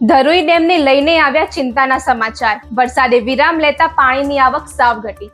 ધરોઈ ડેમને લઈને આવ્યા ચિંતાના સમાચાર. વરસાદે વિરામ લેતા પાણીની આવક સાવ ઘટી.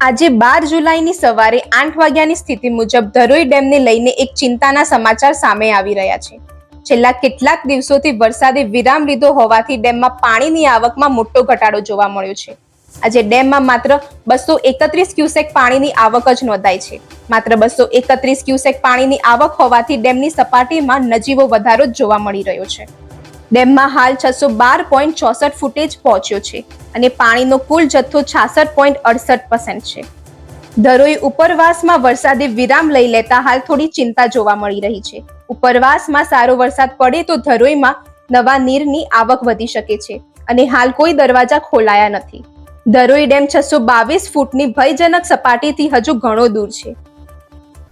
આજે બાર જુલાઈની સવારે આઠ વાગ્યાની સ્થિતિ મુજબ ધરોઈ ડેમને લઈને એક ચિંતાના સમાચાર સામે આવી રહ્યા છે. છેલ્લા કેટલાક દિવસોથી વરસાદે વિરામ લીધો હોવાથી ડેમમાં પાણીની આવકમાં મોટો ઘટાડો જોવા મળ્યો છે. આજે ડેમમાં માત્ર બસો એકત્રીસ ક્યુસેક પાણીની આવક જ નોંધાઈ છે. માત્ર બસો એકત્રીસ ક્યુસેક પાણીની આવક હોવાથી ડેમની સપાટીમાં નજીવો વધારો જોવા મળી રહ્યો છે. ડેમમાં હાલ છસો બાર પોઈન્ટ ચોસઠ ફૂટેજ પહોંચ્યો છે અને પાણીનો કુલ જથ્થો છાસઠ પોઈન્ટ અડસઠ પર્સન્ટ છે. ધરોઈ ઉપરવાસમાં વરસાદે વિરામ લઈ લેતા હાલ થોડી ચિંતા જોવા મળી રહી છે. ઉપરવાસમાં સારો વરસાદ પડે તો ધરોઈમાં નવા નીરની આવક વધી શકે છે અને હાલ કોઈ દરવાજા ખોલાયા નથી. ધરોઈ ડેમ છસો બાવીસ ફૂટની ભયજનક સપાટીથી હજુ ઘણો દૂર છે.